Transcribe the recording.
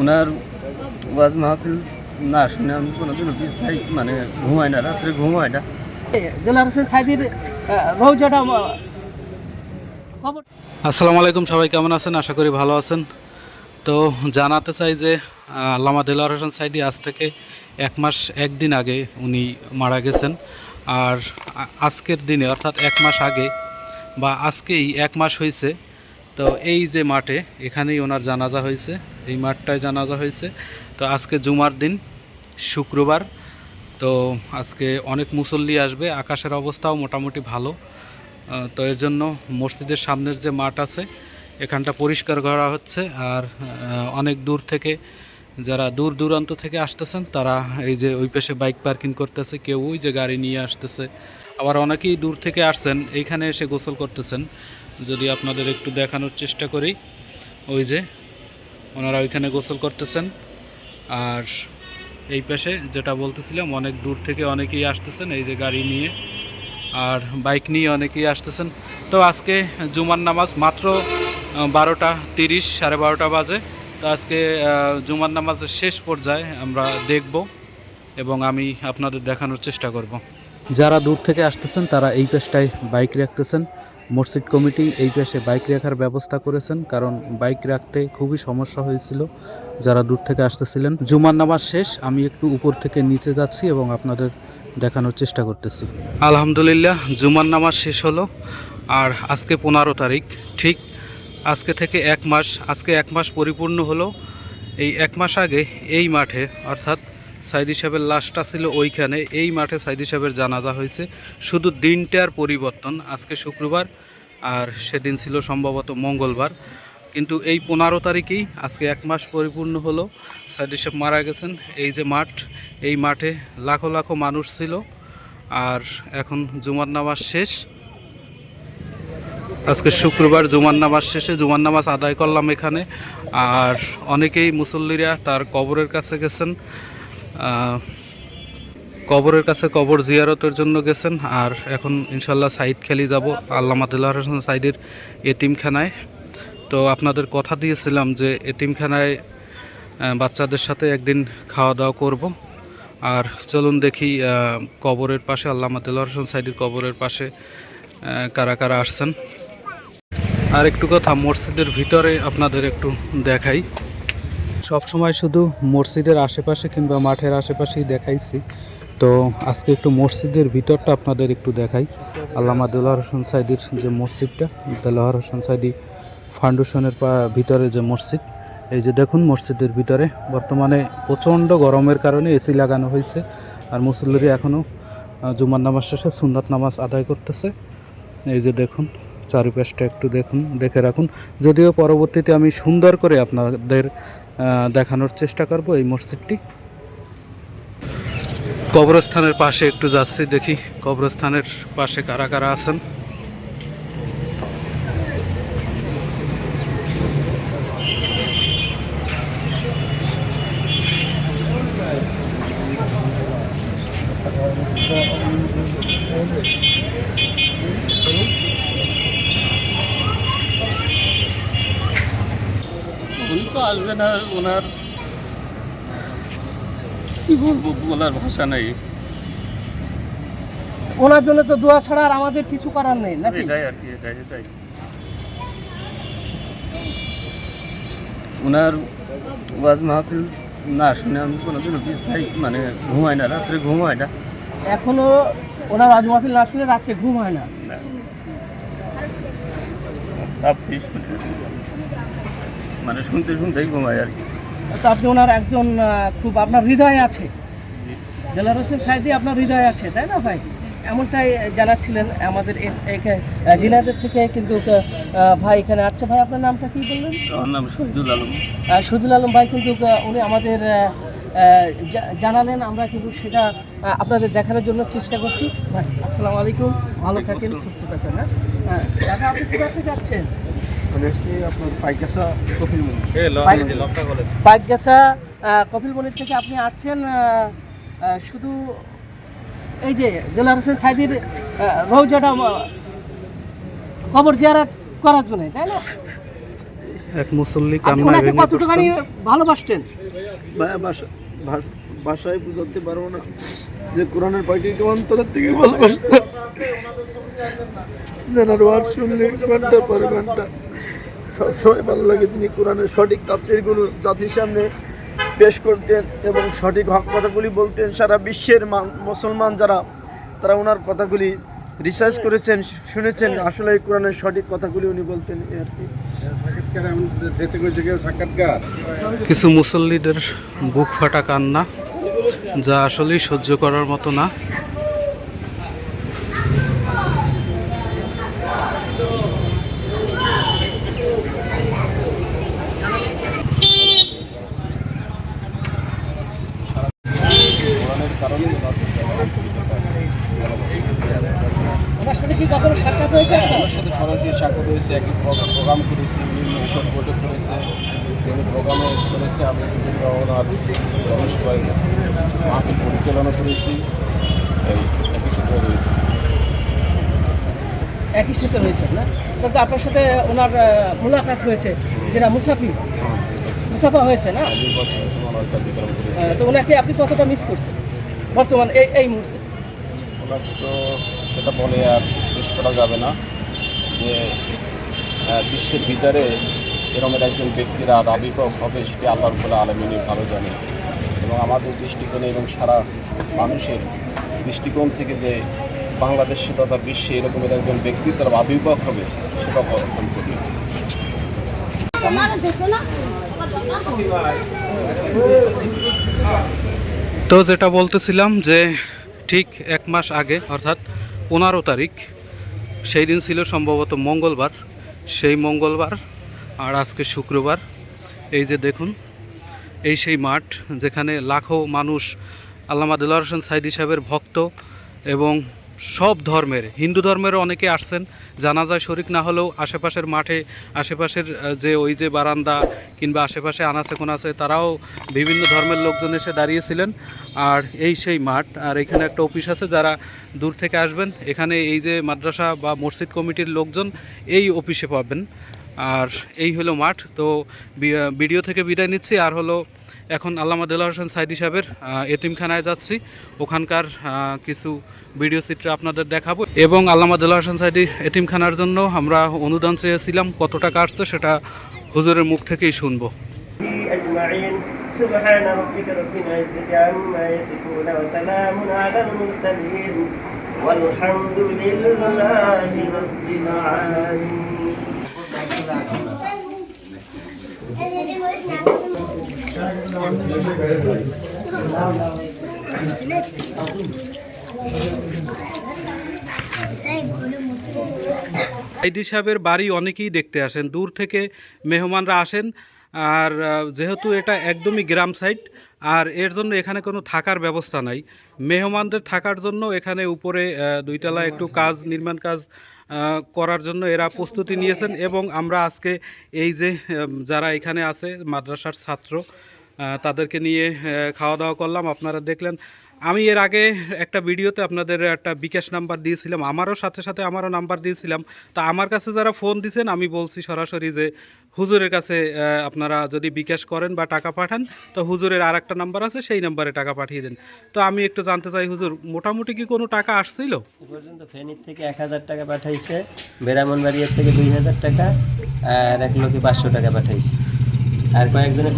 ওনার ওয়াজ মাহফিল না শুনে আমি কোনোদিনও বিছনায় মানে ঘুমাই না রাত্রে ঘুমাই না। জেলার হোসেন সাইদির রৌজাটা আসসালামু আলাইকুম সবাই কেমন আছেন? আশা করি ভালো আছেন। তো জানাতে চাই যে আল্লামা দেলোয়ার হোসেন সাইদি আজ থেকে এক মাস একদিন আগে উনি মারা গেছেন। আর আজকের দিনে অর্থাৎ এক মাস আগে বা আজকেই এক মাস হয়েছে তো এই যে মাঠে এখানেই ওনার জানাজা হয়েছে এই মাঠটায় জানাজা হয়েছে। তো আজকে জুমার দিন, শুক্রবার। তো আজকে অনেক মুসল্লি আসবে, আকাশের অবস্থাও মোটামুটি ভালো। তো এর জন্য মসজিদের সামনের যে মাঠ আছে, এখানটা পরিষ্কার করা হচ্ছে। আর অনেক দূর থেকে যারা দূর দূরান্ত থেকে আসতেছেন, তারা এই যে ওই পাশে বাইক পার্কিং করতেছে, কেউ ওই যে গাড়ি নিয়ে আসতেছে। আবার অনেকেই দূর থেকে আসছেন, এইখানে এসে গোসল করতেছেন। যদি আপনাদের একটু দেখানোর চেষ্টা করি, ওই যে ওনারা ওইখানে গোসল করতেছেন। আর এই পাশে যেটা বলতেছিলাম, অনেক দূর থেকে অনেকেই আসতেছেন, এই যে গাড়ি নিয়ে। আর বাইক নিয়ে অনেকেই আসতেছেন। তো আজকে জুমার নামাজ মাত্র বারোটা তিরিশ, সাড়ে বারোটা বাজে। তো আজকে জুমার নামাজের শেষ পর্যায়ে আমরা দেখব এবং আমি আপনাদের দেখানোর চেষ্টা করব। যারা দূর থেকে আসতেছেন, তারা এই পেশটায় বাইক রাখতেছেন। মসজিদ কমিটি এই পেশে বাইক রাখার ব্যবস্থা করেছেন, কারণ বাইক রাখতে খুবই সমস্যা হয়েছিল, যারা দূর থেকে আসতেছিলেন। জুমার নামাজ শেষ, আমি একটু উপর থেকে নিচে যাচ্ছি এবং আপনাদের দেখানোর চেষ্টা করতেছি। আলহামদুলিল্লাহ, জুমার নামাজ শেষ হলো, আর আজকে পনেরো তারিখ, ঠিক আজকে থেকে এক মাস, আজকে এক মাস পরিপূর্ণ হলো। এই এক মাস আগে, এই মাঠে, অর্থাৎ সাইদি সাহেবের লাশটা ছিল ওইখানে। এই মাঠে সাইদি সাহেবের জানাজা হয়েছে। শুধু দিনটার পরিবর্তন, আজকে শুক্রবার, আর সেদিন ছিল সম্ভবত মঙ্গলবার। কিন্তু এই পনেরো তারিখেই আজকে এক মাস পরিপূর্ণ হলো। সাইদি সাহেব মারা গেছেন। এই যে মাঠ, এই মাঠে লাখো লাখো মানুষ ছিল। আর এখন জুমার নামাজ শেষ। আজকে শুক্রবার জুমার নামাজ শেষে, জুমার নামাজ আদায় করলাম এখানে। আর অনেকেই মুসল্লিরা তার কবরের কাছে গেছেন। কবরের কাছে কবর জিয়ারতের জন্য গেছেন। আর এখন ইনশাল্লাহ সাইদ খেলি যাব আল্লামা দিল্লাহ হোসেন সাইদের এতিমখানায়। তো আপনাদের কথা দিয়েছিলাম যে এতিমখানায় আহ, বাচ্চাদের সাথে একদিন খাওয়া দাওয়া করব। আর চলুন দেখি কবরের পাশে আল্লাহ দিল্লাহ হোসেন সাইডের কবরের পাশে কারা কারা আসছেন। আর একটু কথা মসজিদের ভিতরে আপনাদের একটু দেখাই। সব সময় শুধু মসজিদের আশেপাশে কিংবা মাঠের আশেপাশেই দেখাইছি। তো আজকে একটু মসজিদের ভিতরটা আপনাদের একটু দেখাই। আল্লামা দেলোয়ার হোসেন সাইদির যে মসজিদটা দেলোয়ার হোসেন সাইদি ফাউন্ডেশনের ভিতরে যে মসজিদ, এই যে দেখুন মসজিদের ভিতরে বর্তমানে প্রচণ্ড গরমের কারণে এসি লাগানো হয়েছে আর মুসল্লিরা এখনও জুমার নামাজ শেষে সুন্নাত নামাজ আদায় করতেছে। এই যে দেখুন, চারিপাশটা একটু দেখুন, দেখে রাখুন। যদিও পরবর্তীতে আমি সুন্দর করে আপনাদের দেখানোর চেষ্টা করব এই মসজিদটি। কবরস্থানের পাশে একটু যাচ্ছি, দেখি কবরস্থানের পাশে কারা কারা আছেন। উনি তো আসবে না ওনার কি বলব বলার ভাষা নেই। ওনার জন্য তো দোয়া ছাড়া আর আমাদের কিছু করার নেই নাকি? এটাই আর কি এটাই এটাই। ওনার ওয়াজ মাহফিল না শুনে আমি কোনোদিনও বিছনায় মানে ঘুমাই না রাত্রে ঘুম হয় না। এখনও ওনার আজ মাহফিল না শুনে রাত্রে ঘুম হয় না। না। মানে শুনতে শুনতেই ঘুমাই আর কি। তো আপনি ওনার একজন খুব আপনার হৃদয় আছে। জেলার হোসেন সাইদি আপনার হৃদয়ে আছে তাই না ভাই? এমনটাই জানাচ্ছিলেন আমাদের জিনাদের থেকে কিন্তু ভাই এখানে আসছে। ভাই আপনার নামটা কি বললেন? আমার নাম শহীদুল আলম। সজুল আলম ভাই কিন্তু উনি আমাদের জানালেন। আমরা কিন্তু সেটা আপনাদের দেখানোর জন্য চেষ্টা করছি। আসসালামু আলাইকুম। ভালো থাকেন সুস্থ থাকেন হ্যাঁ। হ্যাঁ দাদা আপনি কোথা থেকে যাচ্ছেন আপনার পাইকাসা কপিল পাইক গেছা থেকে আপনি আসছেন শুধু এই যে জেলার হোসেন সাইদির রৌজাটা কবর জিয়ারাত করার জন্য তাই না? এক মুসল্লি ওনাকে ভেঙে কতটুখানি ভালোবাসতেন? ভাষায় বুঝাতে পারব না। যে কোরআনের পাখিকে অন্তরের থেকে ভালোবাসতাম। যেনার ওয়ার্ড শুনলে ঘণ্টা পর ঘণ্টা সবসময় ভালো লাগে তিনি কোরআনের সঠিক তাফসিরগুলো জাতির সামনে পেশ করতেন এবং সঠিক হক কথাগুলি বলতেন। সারা বিশ্বের মান- মুসলমান যারা, তারা ওনার কথাগুলি রিসার্চ করেছেন, শুনেছেন। আসলে কোরআনের সঠিক কথাগুলি উনি বলতেন আর কি। কিছু মুসল্লিদের বুক ফাটা কান্না, যা আসলেই সহ্য করার মতো না ওনার সাথে কি কখনো সাক্ষাৎ হয়েছে আপনার? আমার সাথে সরাসরি সাক্ষাৎ হয়েছে একই প্রোগ্রাম- করেছি বিভিন্ন বৈঠক করেছে বিভিন্ন প্রোগ্রামে আমি বিভিন্ন ওনার জনসভায় মাহফিল পরিচালনা করেছি এই একই সাথে রয়েছে। একই সাথে না? কিন্তু আপনার সাথে ওনার মোলাকাত হয়েছে যেটা মুসাফি। মুসাফা হয়েছে না? তো ওনাকে আপনি কতটা মিস করছেন? বর্তমান এই এই মুহূর্তে। ওনাকে তো সেটা বলে আর করা যাবে না। যে বিশ্বের ভিতরে এরকমের একজন ব্যক্তিরা আবির্ভাব হবে সেটি আল্লাহর বলে আলমিনী ভালো জানে। এবং আমাদের দৃষ্টিকোণে এবং সারা মানুষের দৃষ্টিকোণ থেকে যে বাংলাদেশে তথা বিশ্বে এরকমের একজন ব্যক্তি তার আবির্ভাব হবে, সেটা দেখো না তো যেটা বলতেছিলাম যে, ঠিক এক মাস আগে, অর্থাৎ পনেরো তারিখ সেই দিন ছিল সম্ভবত মঙ্গলবার, সেই মঙ্গলবার আর আজকে শুক্রবার। এই যে দেখুন, এই সেই মাঠ যেখানে লাখো মানুষ আল্লামা দিলার হোসেন সাইদি সাহেবের ভক্ত এবং সব ধর্মের, হিন্দু ধর্মেরও অনেকে আসছেন। জানাজায় শরিক না হলেও আশেপাশের মাঠে, আশেপাশের যে ওই যে বারান্দা কিংবা আশেপাশে আনাচে কোনাচে, তারাও বিভিন্ন ধর্মের লোকজন এসে দাঁড়িয়েছিলেন। আর এই সেই মাঠ, আর এখানে একটা অফিস আছে যারা দূর থেকে আসবেন। এখানে এই যে মাদ্রাসা বা মসজিদ কমিটির লোকজন এই অফিসে পাবেন। আর এই হলো মাঠ। তো ভিডিও থেকে বিদায় নিচ্ছি। আর হলো এখন আল্লামা দেলার হোসেন সাইদি সাহেবের আহ, এতিমখানায় যাচ্ছি ওখানকার আহ, কিছু ভিডিও চিত্র আপনাদের দেখাবো এবং আল্লামা দেলার হোসেন সাইদি এতিমখানার জন্য আমরা অনুদান চেয়েছিলাম কত টাকা আসছে সেটা হুজুরের মুখ থেকেই শুনবো أجمعين سبحان ربك رب العزة عما يصفون وسلام على المرسلين والحمد لله رب العالمين সাইদি সাহেবের বাড়ি অনেকেই দেখতে আসেন, দূর থেকে মেহমানরা আসেন। আর যেহেতু এটা একদমই গ্রাম সাইড আর এর জন্য এখানে কোনো থাকার ব্যবস্থা নাই। মেহমানদের থাকার জন্য এখানে উপরে দুইতলা একটু কাজ, নির্মাণ কাজ করার জন্য এরা প্রস্তুতি নিয়েছেন। এবং আমরা আজকে এই যে যারা এখানে আছে, মাদ্রাসার ছাত্র তাদেরকে নিয়ে খাওয়া দাওয়া করলাম। আপনারা দেখলেন, আমি এর আগে একটা ভিডিওতে আপনাদের একটা বিকাশ নাম্বার দিয়েছিলাম। আমারও সাথে সাথে আমারও নাম্বার দিয়েছিলাম। তা আমার কাছে যারা ফোন দিয়েছেন আমি বলছি সরাসরি যে, হুজুরের কাছে আপনারা যদি বিকাশ করেন বা টাকা পাঠান, তো হুজুরের আর একটা নাম্বার আছে, সেই নাম্বারে টাকা পাঠিয়ে দেন। তো আমি একটু জানতে চাই, হুজুর, মোটামুটি কি কোনো টাকা আসছিল? পর্যন্ত ফেনীর থেকে এক হাজার টাকা পাঠাইছে বেরামনবাড়িয়ার থেকে দুই হাজার টাকা, আর এক লক্ষ পাঁচশো টাকা পাঠাইছে। আর কয়েকজনে